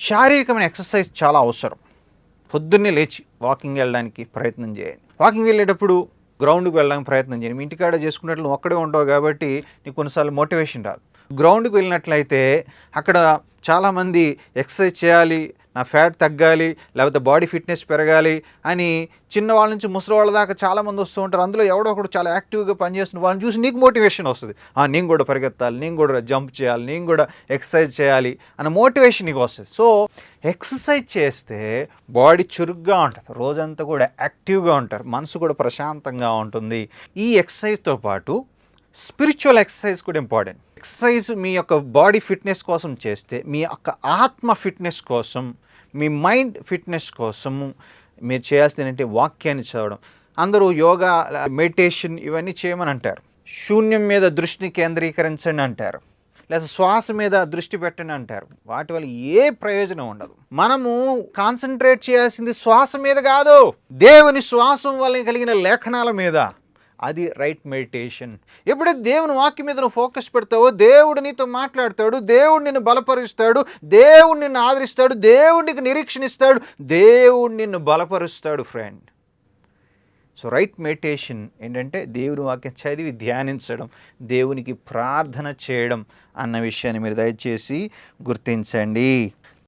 శారీరకమైన ఎక్సర్సైజ్ చాలా అవసరం. పొద్దున్నే లేచి వాకింగ్ వెళ్ళడానికి ప్రయత్నం చేయండి. వాకింగ్ వెళ్ళేటప్పుడు గ్రౌండ్కి వెళ్ళడానికి ప్రయత్నం చేయండి. మీ ఇంటికాడ చేసుకున్నట్లు ఒక్కడే ఉంటావు కాబట్టి నీకు కొన్నిసార్లు మోటివేషన్ రాదు. గ్రౌండ్కి వెళ్ళినట్లయితే అక్కడ చాలామంది ఎక్సర్సైజ్ చేయాలి నా ఫ్యాట్ తగ్గాలి లేకపోతే బాడీ ఫిట్నెస్ పెరగాలి అని చిన్నవాళ్ళ నుంచి ముసలి వాళ్ళ దాకా చాలామంది వస్తూ ఉంటారు. అందులో ఎవడో ఒకడు చాలా యాక్టివ్గా పనిచేస్తున్న వాళ్ళని చూసి నీకు మోటివేషన్ వస్తుంది. నేను కూడా పరిగెత్తాలి నేను కూడా జంప్ చేయాలి నేను కూడా ఎక్సర్సైజ్ చేయాలి అన్న మోటివేషన్ నీకు వస్తుంది. సో ఎక్సర్సైజ్ చేస్తే బాడీ చురుగ్గా ఉంటుంది. రోజంతా కూడా యాక్టివ్గా ఉంటారు. మనసు కూడా ప్రశాంతంగా ఉంటుంది. ఈ ఎక్సర్సైజ్తో పాటు స్పిరిచువల్ ఎక్సర్సైజ్ కూడా ఇంపార్టెంట్. ఎక్సర్సైజ్ మీ యొక్క బాడీ ఫిట్నెస్ కోసం చేస్తే మీ యొక్క ఆత్మ ఫిట్నెస్ కోసం మీ మైండ్ ఫిట్నెస్ కోసము మీరు చేయాల్సింది ఏంటంటే వాక్యాన్ని చదవడం. అందరూ యోగా మెడిటేషన్ ఇవన్నీ చేయమని అంటారు. శూన్యం మీద దృష్టిని కేంద్రీకరించండి అంటారు. లేదా శ్వాస మీద దృష్టి పెట్టండి అంటారు. వాటి వల్ల ఏ ప్రయోజనం ఉండదు. మనము కాన్సన్ట్రేట్ చేయాల్సింది శ్వాస మీద కాదు దేవుని శ్వాసం వల్ల కలిగిన లేఖనాల మీద. అది రైట్ మెడిటేషన్ ఎప్పుడైతే దేవుని వాక్యం మీద నువ్వు ఫోకస్ పెడతావో దేవుడు నీతో మాట్లాడతాడు దేవుడు నిన్ను బలపరుస్తాడు దేవుడు నిన్ను ఆదరిస్తాడు దేవుడికి నిరీక్షణ ఇస్తాడు దేవుడు నిన్ను బలపరుస్తాడు ఫ్రెండ్ సో రైట్ మెడిటేషన్ ఏంటంటే దేవుని వాక్యం చదివి ధ్యానించడం దేవునికి ప్రార్థన చేయడం అన్న విషయాన్ని మీరు దయచేసి గుర్తించండి.